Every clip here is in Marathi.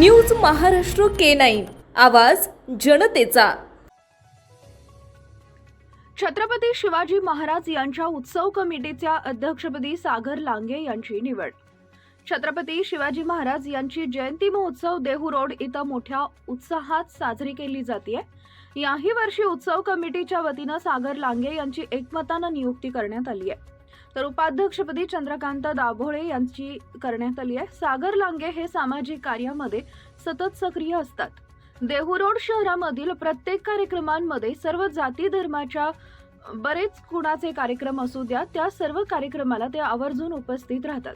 News Maharashtra K nine. आवाज जनतेचा. छत्रपती शिवाजी महाराज यांच्या उत्सव कमिटीच्या अध्यक्षपदी सागर लांगे यांची निवड. छत्रपती शिवाजी महाराज यांची जयंती महोत्सव देहू रोड इथं मोठ्या उत्साहात साजरी केली जाते याही वर्षी उत्सव कमिटीच्या वतीनं सागर लांगे यांची एकमतानं नियुक्ती करण्यात आली आहे तर उपाध्यक्षपदी चंद्रकांत दाभोळे यांची करण्यात आली आहे. सागर लांगे हे सामाजिक कार्यामध्ये सतत सक्रिय असतात. देहूरोड शहरामधील प्रत्येक कार्यक्रमांमध्ये सर्व जाती धर्माच्या बरेच कुणाचे कार्यक्रम असू द्या त्या सर्व कार्यक्रमाला ते आवर्जून उपस्थित राहतात.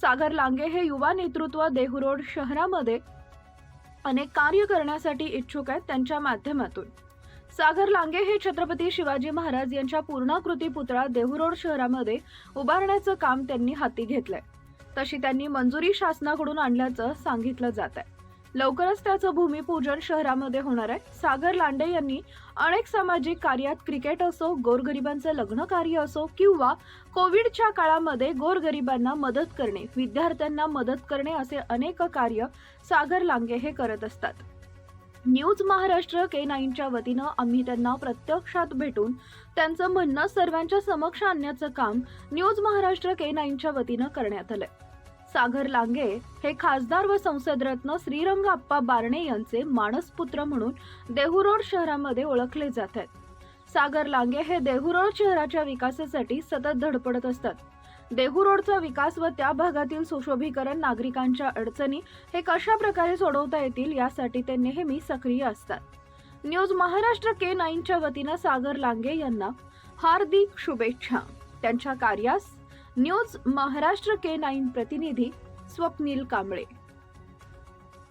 सागर लांगे हे युवा नेतृत्व देहूरोड शहरामध्ये अनेक कार्य करण्यासाठी इच्छुक आहेत त्यांच्या माध्यमातून. सागर लांगे हे छत्रपती शिवाजी महाराज यांच्या पूर्णाकृती पुतळा देहूरोड शहरामध्ये उभारण्याचं काम त्यांनी हाती घेतलंय. तशी त्यांनी मंजुरी शासनाकडून आणल्याचं सांगितलं जात आहे लवकरच त्याचं भूमिपूजन शहरामध्ये होणार आहे. सागर लांडे यांनी अनेक सामाजिक कार्यात क्रिकेट असो गोरगरिबांचं लग्न कार्य असो किंवा कोविडच्या काळामध्ये गोरगरिबांना मदत करणे विद्यार्थ्यांना मदत करणे असे अनेक कार्य सागर लांगे हे करत असतात. न्यूज महाराष्ट्र के नाईनच्या वतीनं आम्ही त्यांना प्रत्यक्षात भेटून त्यांचं म्हणणं सर्वांच्या समक्ष आणण्याचं काम न्यूज महाराष्ट्र के नाईनच्या वतीनं करण्यात आलंय. सागर लांगे हे खासदार व संसदरत्न श्रीरंग आप्पा बारणे यांचे मानसपुत्र म्हणून देहूरोड शहरामध्ये ओळखले जात आहेत. सागर लांगे हे देहूरोड शहराच्या विकासासाठी सतत धडपडत असतात. देहू रोडचा विकास व त्या भागातील सुशोभीकरण नागरिकांच्या अडचणी हे कशा प्रकारे सोडवता येतील यासाठी ते नेहमी सक्रिय असतात. न्यूज महाराष्ट्र के नाईनच्या वतीनं सागर लांगे यांना हार्दिक शुभेच्छा. त्यांच्या कार्यास न्यूज महाराष्ट्र के नाईन प्रतिनिधी स्वप्नील कांबळे.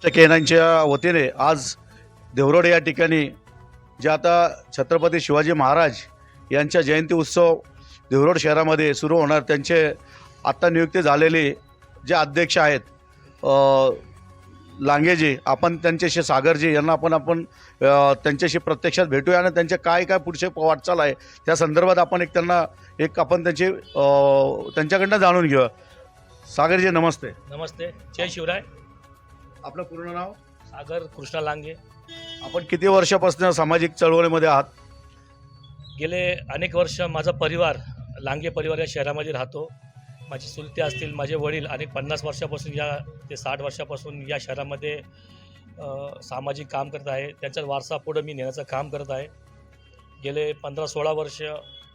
के नाईनच्या वतीने आज देवरोड या ठिकाणी जे आता छत्रपती शिवाजी महाराज यांच्या जयंती उत्सव देवरोड शहरामध्ये सुरू होणार. त्यांचे आत्ता नियुक्ती झालेले जे अध्यक्ष आहेत लांगेजी आपण त्यांच्याशी सागरजी यांना आपण आपण त्यांच्याशी प्रत्यक्षात भेटूया आणि त्यांचे काय काय पुढचे वाटचाल आहे त्या संदर्भात आपण एक त्यांना एक आपण त्यांची त्यांच्याकडनं जाणून घेऊया. सागरजी नमस्ते. नमस्ते. जय शिवराय. आपलं पूर्ण नाव? सागर कृष्णा लांगे. आपण किती वर्षापासून सामाजिक चळवळीमध्ये आहात? गेले अनेक वर्ष माझा परिवार लांगे परिवार या शहरामध्ये राहतो. माझी चुलते असतील माझे वडील आणि पन्नास वर्षापासून या ते साठ वर्षापासून या शहरामध्ये सामाजिक काम करत आहे. त्यांचा वारसा पुढं मी नेण्याचं काम करत आहे. गेले पंधरा सोळा वर्ष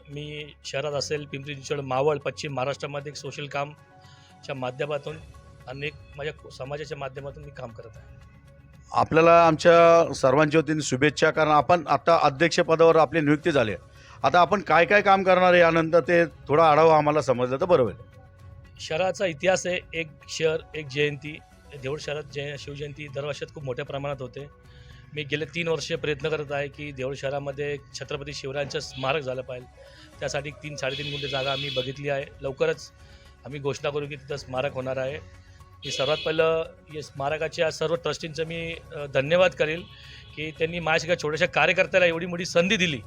मी शहरात असेल पिंपरी चिंचवड मावळ पश्चिम महाराष्ट्रामध्ये एक सोशल कामच्या माध्यमातून अनेक माझ्या समाजाच्या माध्यमातून मी काम करत आहे. आपल्याला आमच्या सर्वांच्या वतीने शुभेच्छा. कारण आपण आता अध्यक्षपदावर आपली नियुक्ती झाली आहे. आता आपण काय काय काम करणार आहे यानंतर ते थोडा आढावा आम्हाला समजलं तर बरोबर. शहराचा इतिहास आहे एक शहर एक जयंती देऊळ शहरात जय शिवजयंती दरवर्षात खूप मोठ्या प्रमाणात होते. मी गेले तीन वर्ष प्रयत्न करत आहे की देऊळ शहरामध्ये छत्रपती शिवरायांचं स्मारक झालं पाहिजे. त्यासाठी तीन साडेतीन गुंठे जागा आम्ही बघितली आहे. लवकरच आम्ही घोषणा करू की तिथं स्मारक होणार आहे. मी सर्वात पहिलं या स्मारकाच्या सर्व ट्रस्टींचं मी धन्यवाद करेल की त्यांनी माझ्या छोट्याशा कार्यकर्त्याला एवढी मोठी संधी दिली.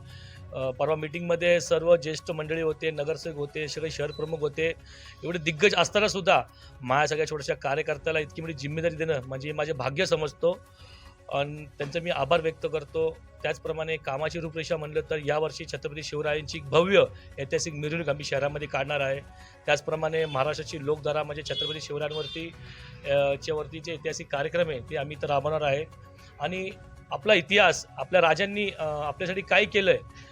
परवा मिटिंगमध्ये सर्व ज्येष्ठ मंडळी होते नगरसेवक होते सगळे शहर प्रमुख होते. एवढे दिग्गज असताना सुद्धा माझ्या सगळ्या छोट्याशा कार्यकर्त्याला इतकी मोठी जिम्मेदारी देणं म्हणजे माझे भाग्य समजतो. आणि त्यांचं मी आभार व्यक्त करतो. त्याचप्रमाणे कामाची रूपरेषा म्हणलं तर यावर्षी छत्रपती शिवरायांची भव्य ऐतिहासिक मिरवणूक आम्ही शहरामध्ये काढणार आहे. त्याचप्रमाणे महाराष्ट्राची लोकधारा म्हणजे छत्रपती शिवरायांवरती च्यावरती जे ऐतिहासिक कार्यक्रम आहे ते आम्ही तर राबवणार आहे. आणि आपला इतिहास आपल्या राजांनी आपल्यासाठी काय केलं आहे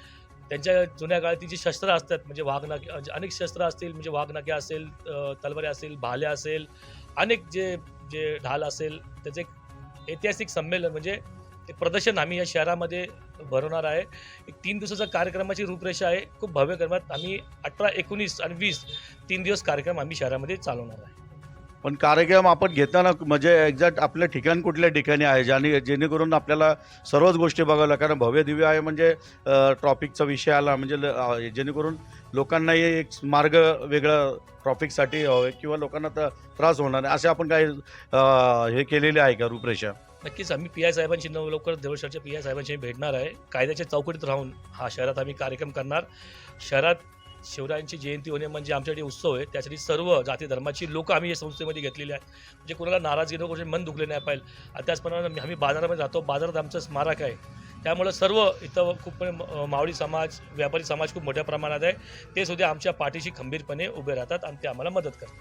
त्यांच्या जुन्या काळातील जी शस्त्र असतात म्हणजे वाघनाके म्हणजे अनेक शस्त्र असतील म्हणजे वाघनाके असेल अ, तलवारी असेल भाल्या असेल अनेक जे जे ढाल असेल त्याचे एक ऐतिहासिक संमेलन म्हणजे एक प्रदर्शन आम्ही या शहरामध्ये भरवणार आहे. एक तीन दिवसाचा कार्यक्रमाची रूपरेषा आहे. खूप भव्य क्रमात आम्ही अठरा एकोणीस आणि वीस तीन दिवस कार्यक्रम आम्ही शहरामध्ये चालवणार आहे. पण कार्यक्रम आपण घेताना म्हणजे एक्झॅक्ट आपलं ठिकाण कुठल्या ठिकाणी आहे? ज्याने जेणेकरून आपल्याला सर्वच गोष्टी बघायला कारण भव्य दिव्य आहे म्हणजे ट्रॉफिकचा विषय आला म्हणजे ल- जेणेकरून लोकांनाही एक मार्ग वेगळा ट्रॉफिकसाठी हवं किंवा लोकांना तर त्रास होणार नाही. असे आपण काही हे केलेले आहे का रूपरेषा? नक्कीच आम्ही पी आय साहेबांशी नऊ लवकर देवळशरच्या पी आय साहेबांशी भेटणार आहे. कायद्याच्या चौकटीत राहून हा शहरात आम्ही कार्यक्रम करणार. शहरात शिवरायांची जयंती होणे म्हणजे आमच्यासाठी उत्सव आहे. त्यासाठी सर्व जाती धर्माची लोक आम्ही या संस्थेमध्ये घेतलेली आहे म्हणजे कोणाला नाराजगी नको मन दुखले नाही पाहिजे. आणि त्याचप्रमाणे आम्ही बाजारामध्ये जातो. बाजारात आमचं स्मारक आहे. त्यामुळं सर्व इथं खूप म्हणजे मावळी समाज व्यापारी समाज खूप मोठ्या प्रमाणात आहे. ते सुद्धा आमच्या पाठीशी खंबीरपणे उभे राहतात आणि ते आम्हाला मदत करतात.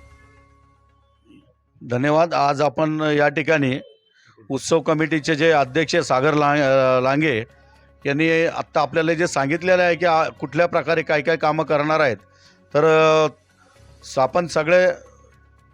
धन्यवाद. आज आपण या ठिकाणी उत्सव कमिटीचे जे अध्यक्ष सागर लां लांगे यांनी आत्ता आपल्याला जे सांगितलेलं आहे की कुठल्या प्रकारे काय काय कामं करणार आहेत तर आपण सगळे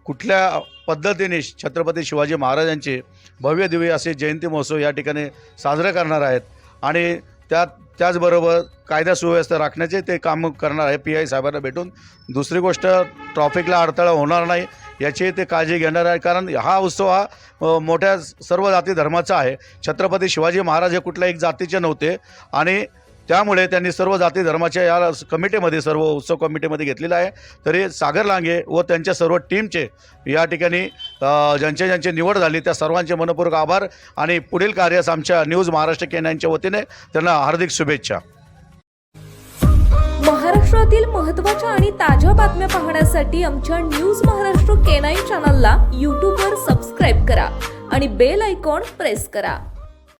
कुठल्या पद्धतीने छत्रपती शिवाजी महाराजांचे भव्य दिव्य असे जयंती महोत्सव या ठिकाणी साजरे करणार आहेत. आणि त्यात त्याचबरोबर कायदा सुव्यवस्था राखण्याचे ते काम करणार आहे पी आय साहेबांना भेटून. दुसरी गोष्ट ट्रॉफिकला अडथळा होणार नाही याची ते काळजी घेणार आहे कारण हा उत्सव हा मोठ्या सर्व जाती धर्माचा आहे. छत्रपती शिवाजी महाराज हे कुठल्या एक जातीचे नव्हते आणि त्यामुळे त्यांनी सर्व जाती धर्माच्या या कमिटीमध्ये सर्व उत्सव कमिटीमध्ये घेतलेलं आहे. तरी सागर लांगे व त्यांच्या सर्व टीमचे या ठिकाणी अ, ज्यांचे ज्यांची निवड झाली त्या सर्वांचे मनपूर्वक आभार आणि पुढील कार्यास आमच्या न्यूज महाराष्ट्र केंद्रांच्या वतीने त्यांना हार्दिक शुभेच्छा. महाराष्ट्रातील महत्त्वाच्या आणि ताज्या बातम्या पाहण्यासाठी आमच्या न्यूज महाराष्ट्र केनाई चॅनलला यूट्यूबवर सबस्क्राईब करा आणि बेल आयकॉन प्रेस करा.